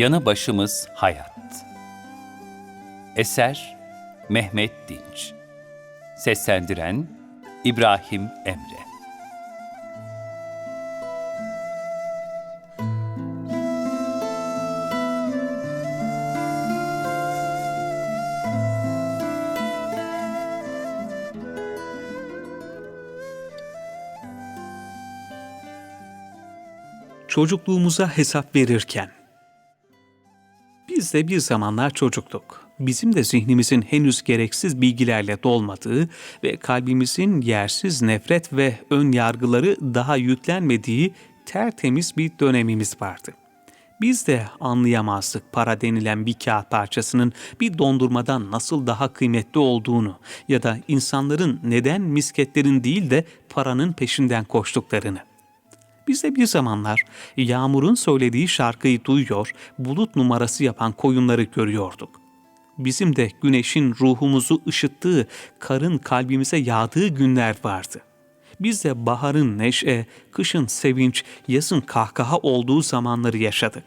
Yanı başımız hayat. Eser Mehmet Dinç. Seslendiren İbrahim Emre. çocukluğumuza hesap verirken. Biz de bir zamanlar çocuktuk. Bizim de zihnimizin henüz gereksiz bilgilerle dolmadığı ve kalbimizin yersiz nefret ve ön yargıları daha yüklenmediği tertemiz bir dönemimiz vardı. Biz de anlayamazdık para denilen bir kağıt parçasının bir dondurmadan nasıl daha kıymetli olduğunu ya da insanların neden misketlerin değil de paranın peşinden koştuklarını. Biz de bir zamanlar Yağmur'un söylediği şarkıyı duyuyor, bulut numarası yapan koyunları görüyorduk. Bizim de güneşin ruhumuzu ışıttığı, karın kalbimize yağdığı günler vardı. Biz de baharın neşe, kışın sevinç, yazın kahkaha olduğu zamanları yaşadık.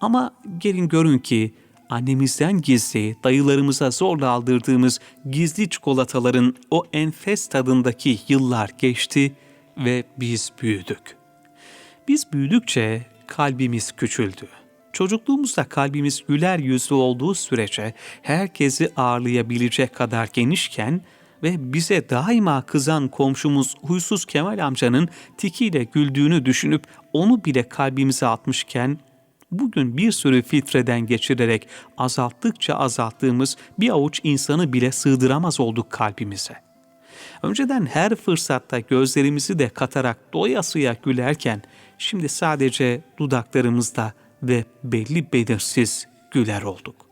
Ama gelin görün ki annemizden gizli, dayılarımıza zorla aldırdığımız gizli çikolataların o enfes tadındaki yıllar geçti ve biz büyüdük. Biz büyüdükçe kalbimiz küçüldü. Çocukluğumuzda kalbimiz güler yüzlü olduğu sürece herkesi ağırlayabilecek kadar genişken ve bize daima kızan komşumuz huysuz Kemal amcanın tikiyle güldüğünü düşünüp onu bile kalbimize atmışken bugün bir sürü filtreden geçirerek azalttıkça azalttığımız bir avuç insanı bile sığdıramaz olduk kalbimize. Önceden her fırsatta gözlerimizi de katarak doyasıya gülerken şimdi sadece dudaklarımızda ve belli belirsiz güler olduk.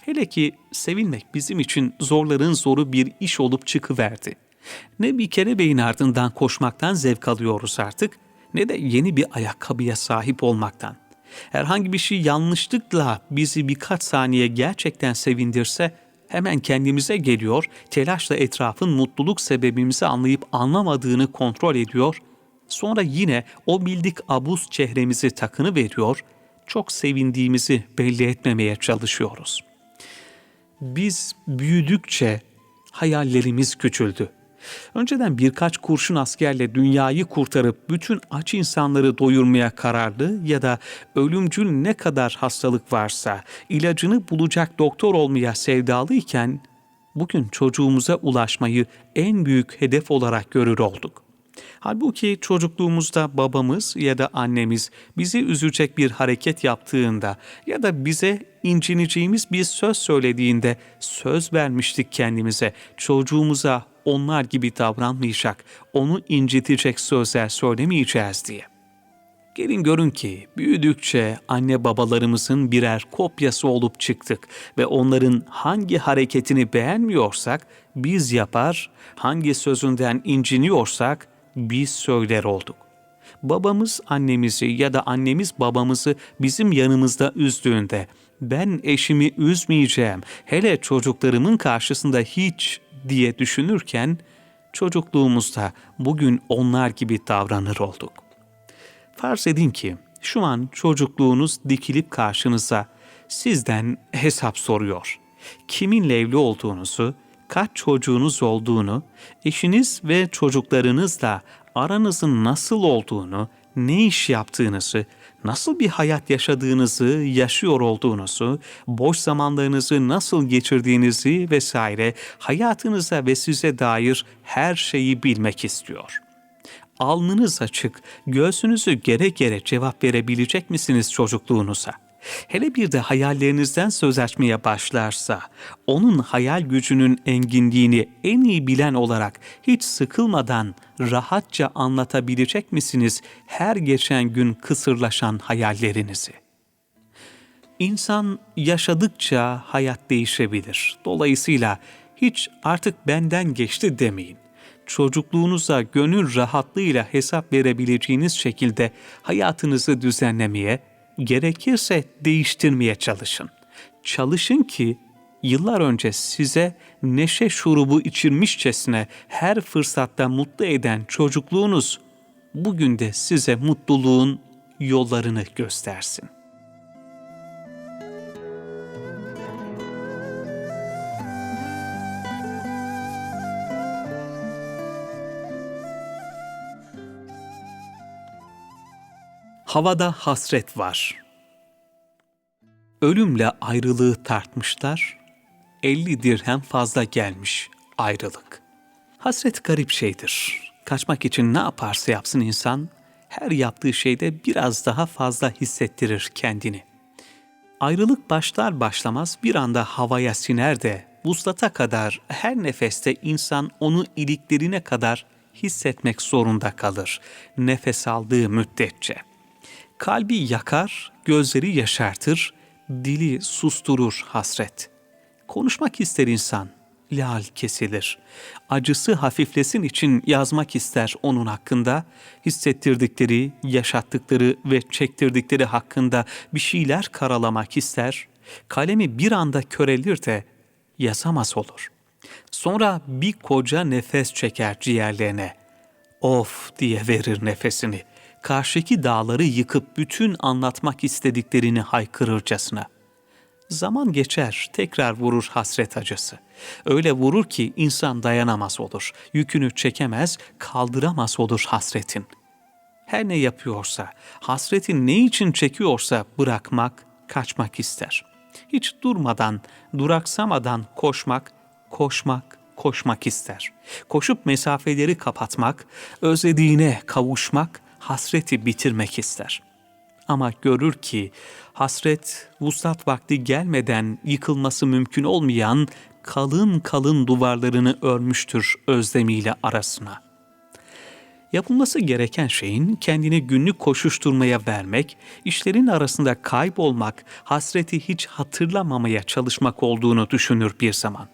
Hele ki sevilmek bizim için zorların zoru bir iş olup çıkıverdi. Ne bir kere beyin ardından koşmaktan zevk alıyoruz artık ne de yeni bir ayakkabıya sahip olmaktan. Herhangi bir şey yanlışlıkla bizi birkaç saniye gerçekten sevindirse hemen kendimize geliyor, telaşla etrafın mutluluk sebebimizi anlayıp anlamadığını kontrol ediyor, sonra yine o bildik abuz çehremizi takını veriyor, çok sevindiğimizi belli etmemeye çalışıyoruz. Biz büyüdükçe hayallerimiz küçüldü. Önceden birkaç kurşun askerle dünyayı kurtarıp bütün aç insanları doyurmaya kararlı ya da ölümcül ne kadar hastalık varsa ilacını bulacak doktor olmaya sevdalıyken bugün çocuğumuza ulaşmayı en büyük hedef olarak görür olduk. Halbuki çocukluğumuzda babamız ya da annemiz bizi üzecek bir hareket yaptığında ya da bize incineceğimiz bir söz söylediğinde söz vermiştik kendimize, çocuğumuza onlar gibi davranmayacak, onu incitecek sözler söylemeyeceğiz diye. Gelin görün ki büyüdükçe anne babalarımızın birer kopyası olup çıktık ve onların hangi hareketini beğenmiyorsak biz yapar, hangi sözünden inciniyorsak biz söyler olduk. Babamız annemizi ya da annemiz babamızı bizim yanımızda üzdüğünde ben eşimi üzmeyeceğim, hele çocuklarımın karşısında hiç diye düşünürken çocukluğumuzda bugün onlar gibi davranır olduk. Farz edin ki şu an çocukluğunuz dikilip karşınıza sizden hesap soruyor. Kiminle evli olduğunuzu, kaç çocuğunuz olduğunu, eşiniz ve çocuklarınızla aranızın nasıl olduğunu, ne iş yaptığınızı, nasıl bir hayat yaşadığınızı, yaşıyor olduğunuzu, boş zamanlarınızı nasıl geçirdiğinizi vesaire hayatınıza ve size dair her şeyi bilmek istiyor. Alnınız açık, göğsünüzü gere gere cevap verebilecek misiniz çocukluğunuza? Hele bir de hayallerinizden söz açmaya başlarsa, onun hayal gücünün enginliğini en iyi bilen olarak hiç sıkılmadan rahatça anlatabilecek misiniz her geçen gün kısırlaşan hayallerinizi? İnsan yaşadıkça hayat değişebilir. Dolayısıyla hiç artık benden geçti demeyin çocukluğunuza gönül rahatlığıyla hesap verebileceğiniz şekilde hayatınızı düzenlemeye, gerekirse değiştirmeye çalışın. Çalışın ki yıllar önce size neşe şurubu içirmişçesine her fırsatta mutlu eden çocukluğunuz bugün de size mutluluğun yollarını göstersin. Havada hasret var. Ölümle ayrılığı tartmışlar. 50 dirhem fazla gelmiş ayrılık. Hasret garip şeydir. Kaçmak için ne yaparsa yapsın insan, her yaptığı şeyde biraz daha fazla hissettirir kendini. Ayrılık başlar başlamaz bir anda havaya siner de vuslata kadar her nefeste insan onu iliklerine kadar hissetmek zorunda kalır nefes aldığı müddetçe. Kalbi yakar, gözleri yaşartır, dili susturur hasret. Konuşmak ister insan, lal kesilir. Acısı hafiflesin için yazmak ister onun hakkında. Hissettirdikleri, yaşattıkları ve çektirdikleri hakkında bir şeyler karalamak ister. Kalemi bir anda körelir de yazamaz olur. Sonra bir koca nefes çeker ciğerlerine. Of diye verir nefesini. Karşıki dağları yıkıp bütün anlatmak istediklerini haykırırcasına. Zaman geçer, tekrar vurur hasret acısı. Öyle vurur ki insan dayanamaz olur. Yükünü çekemez, kaldıramaz olur hasretin. Her ne yapıyorsa, hasretin ne için çekiyorsa bırakmak, kaçmak ister. Hiç durmadan, duraksamadan koşmak, koşmak, koşmak ister. Koşup mesafeleri kapatmak, özlediğine kavuşmak, hasreti bitirmek ister.'' Ama görür ki hasret vuslat vakti gelmeden yıkılması mümkün olmayan kalın kalın duvarlarını örmüştür özlemiyle arasına. Yapılması gereken şeyin kendini günlük koşuşturmaya vermek, işlerin arasında kaybolmak, hasreti hiç hatırlamamaya çalışmak olduğunu düşünür bir zaman.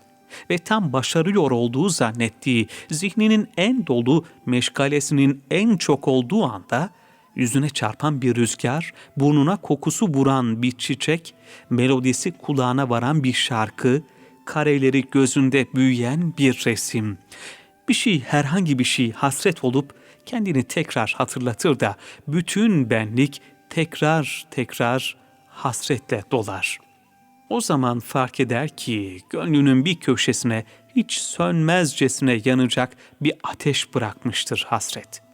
Ve tam başarıyor olduğu zannettiği zihninin en dolu, meşgalesinin en çok olduğu anda yüzüne çarpan bir rüzgar, burnuna kokusu vuran bir çiçek, melodisi kulağına varan bir şarkı, kareleri gözünde büyüyen bir resim. Bir şey, herhangi bir şey hasret olup kendini tekrar hatırlatır da bütün benlik tekrar tekrar hasretle dolar. O zaman fark eder ki gönlünün bir köşesine hiç sönmezcesine yanacak bir ateş bırakmıştır hasret.''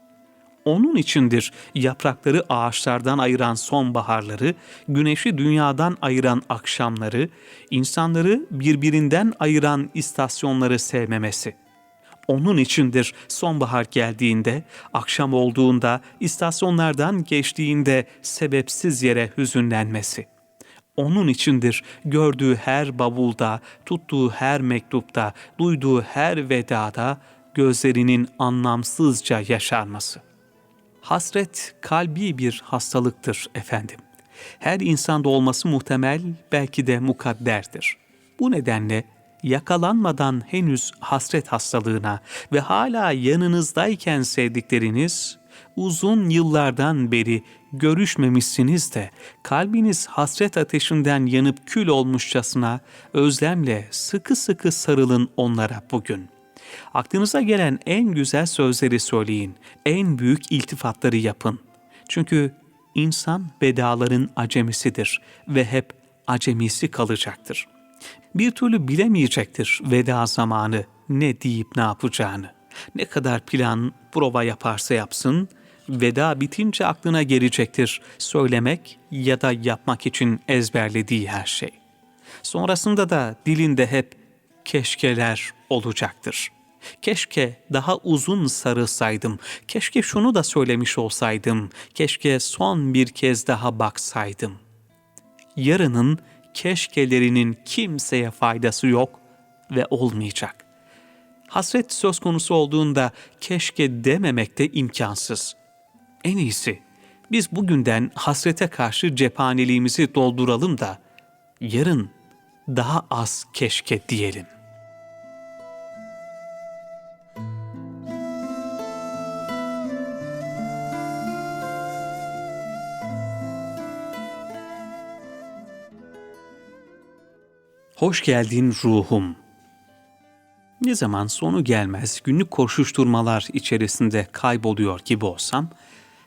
Onun içindir yaprakları ağaçlardan ayıran sonbaharları, güneşi dünyadan ayıran akşamları, insanları birbirinden ayıran istasyonları sevmemesi. Onun içindir sonbahar geldiğinde, akşam olduğunda, istasyonlardan geçtiğinde sebepsiz yere hüzünlenmesi. Onun içindir gördüğü her bavulda, tuttuğu her mektupta, duyduğu her vedada gözlerinin anlamsızca yaşarması. Hasret kalbi bir hastalıktır efendim. Her insanda olması muhtemel, belki de mukadderdir. Bu nedenle yakalanmadan henüz hasret hastalığına ve hala yanınızdayken sevdikleriniz, uzun yıllardan beri görüşmemişsiniz de kalbiniz hasret ateşinden yanıp kül olmuşçasına özlemle sıkı sıkı sarılın onlara bugün.'' Aklınıza gelen en güzel sözleri söyleyin, en büyük iltifatları yapın. Çünkü insan bedaların acemisidir ve hep acemisi kalacaktır. Bir türlü bilemeyecektir veda zamanı ne deyip ne yapacağını. Ne kadar plan, prova yaparsa yapsın, veda bitince aklına gelecektir söylemek ya da yapmak için ezberlediği her şey. Sonrasında da dilinde hep keşkeler olacaktır. Keşke daha uzun sarılsaydım. Keşke şunu da söylemiş olsaydım. Keşke son bir kez daha baksaydım. Yarının keşkelerinin kimseye faydası yok ve olmayacak. Hasret söz konusu olduğunda keşke dememek de imkansız. En iyisi biz bugünden hasrete karşı cephaneliğimizi dolduralım da yarın daha az keşke diyelim. Hoş geldin ruhum. Ne zaman sonu gelmez günlük koşuşturmalar içerisinde kayboluyor gibi olsam,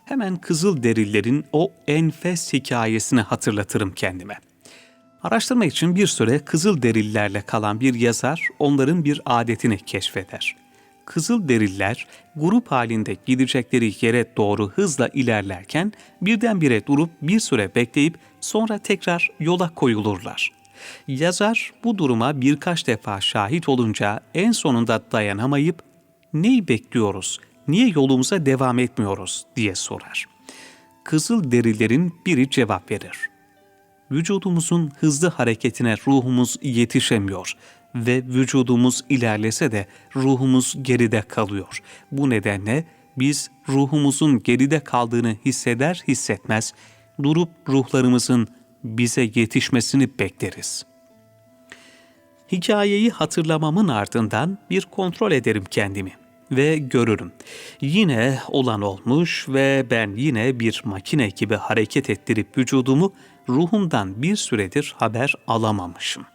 hemen kızıl derillerin o enfes hikayesini hatırlatırım kendime. Araştırma için bir süre kızıl derillerle kalan bir yazar onların bir adetini keşfeder. Kızılderililer grup halinde gidecekleri yere doğru hızla ilerlerken birdenbire durup bir süre bekleyip sonra tekrar yola koyulurlar. Yazar bu duruma birkaç defa şahit olunca en sonunda dayanamayıp neyi bekliyoruz, niye yolumuza devam etmiyoruz diye sorar. Kızılderilerin biri cevap verir vücudumuzun hızlı hareketine ruhumuz yetişemiyor ve vücudumuz ilerlese de ruhumuz geride kalıyor. Bu nedenle biz ruhumuzun geride kaldığını hisseder hissetmez durup ruhlarımızın bize yetişmesini bekleriz. Hikayeyi hatırlamamın ardından bir kontrol ederim kendimi ve görürüm. Yine olan olmuş ve ben yine bir makine gibi hareket ettirip vücudumu ruhumdan bir süredir haber alamamışım.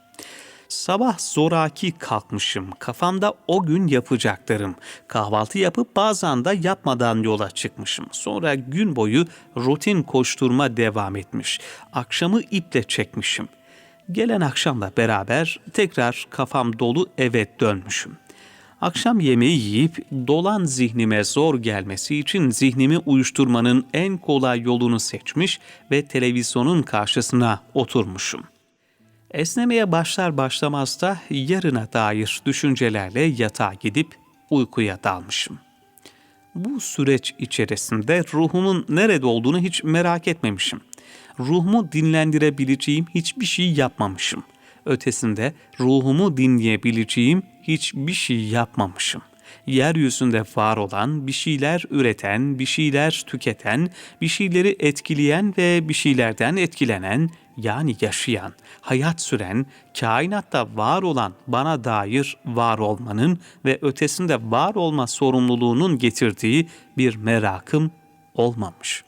Sabah zoraki kalkmışım. Kafamda o gün yapacaklarım. Kahvaltı yapıp bazen de yapmadan yola çıkmışım. Sonra gün boyu rutin koşturma devam etmiş. Akşamı iple çekmişim. Gelen akşamla beraber tekrar kafam dolu eve dönmüşüm. Akşam yemeği yiyip dolan zihnime zor gelmesi için zihnimi uyuşturmanın en kolay yolunu seçmiş ve televizyonun karşısına oturmuşum. Esnemeye başlar başlamaz da yarına dair düşüncelerle yatağa gidip uykuya dalmışım. Bu süreç içerisinde ruhumun nerede olduğunu hiç merak etmemişim. Ruhumu dinlendirebileceğim hiçbir şey yapmamışım. Ötesinde ruhumu dinleyebileceğim hiçbir şey yapmamışım. Yeryüzünde var olan, bir şeyler üreten, bir şeyler tüketen, bir şeyleri etkileyen ve bir şeylerden etkilenen, yani yaşayan, hayat süren, kainatta var olan bana dair var olmanın ve ötesinde var olma sorumluluğunun getirdiği bir merakım olmamış.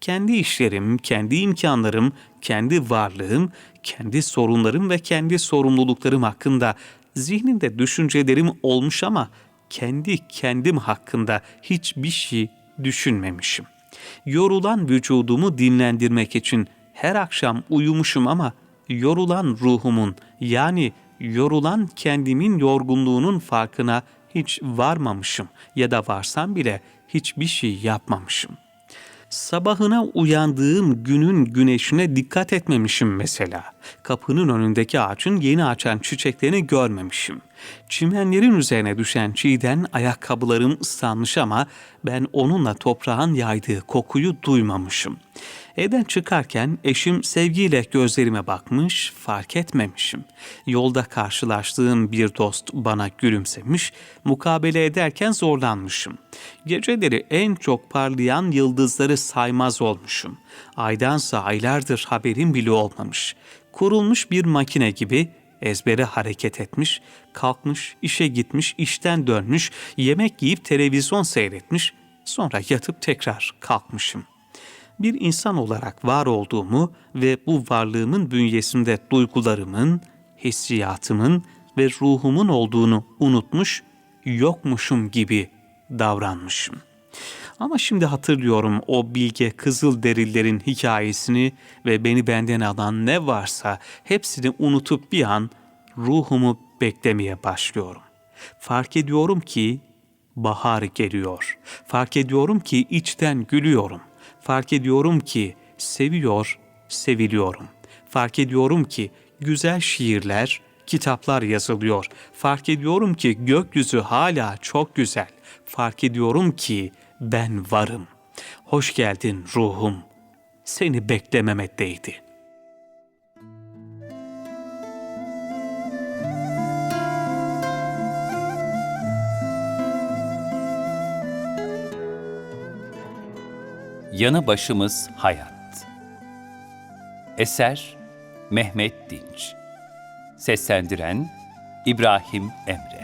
Kendi işlerim, kendi imkanlarım, kendi varlığım, kendi sorunlarım ve kendi sorumluluklarım hakkında zihnimde düşüncelerim olmuş ama kendi kendim hakkında hiçbir şey düşünmemişim. Yorulan vücudumu dinlendirmek için her akşam uyumuşum ama yorulan ruhumun yani yorulan kendimin yorgunluğunun farkına hiç varmamışım ya da varsam bile hiçbir şey yapmamışım. Sabahına uyandığım günün güneşine dikkat etmemişim mesela. Kapının önündeki ağacın yeni açan çiçeklerini görmemişim. Çimenlerin üzerine düşen çiğden ayakkabılarım ıslanmış ama ben onunla toprağın yaydığı kokuyu duymamışım. Evden çıkarken eşim sevgiyle gözlerime bakmış, fark etmemişim. Yolda karşılaştığım bir dost bana gülümsemiş, mukabele ederken zorlanmışım. Geceleri en çok parlayan yıldızları saymaz olmuşum. Aydansa aylardır haberim bile olmamış. Kurulmuş bir makine gibi ezbere hareket etmiş, kalkmış, işe gitmiş, işten dönmüş, yemek yiyip televizyon seyretmiş, sonra yatıp tekrar kalkmışım bir insan olarak var olduğumu ve bu varlığımın bünyesinde duygularımın, hissiyatımın ve ruhumun olduğunu unutmuş, yokmuşum gibi davranmışım. Ama şimdi hatırlıyorum o bilge kızıl derillerin hikayesini ve beni benden alan ne varsa hepsini unutup bir an ruhumu beklemeye başlıyorum. Fark ediyorum ki bahar geliyor. Fark ediyorum ki içten gülüyorum.'' Fark ediyorum ki seviyor, seviliyorum. Fark ediyorum ki güzel şiirler, kitaplar yazılıyor. Fark ediyorum ki gökyüzü hala çok güzel. Fark ediyorum ki ben varım. Hoş geldin ruhum. Seni beklememe Yanı başımız hayat. Eser Mehmet Dinç. Seslendiren İbrahim Emre.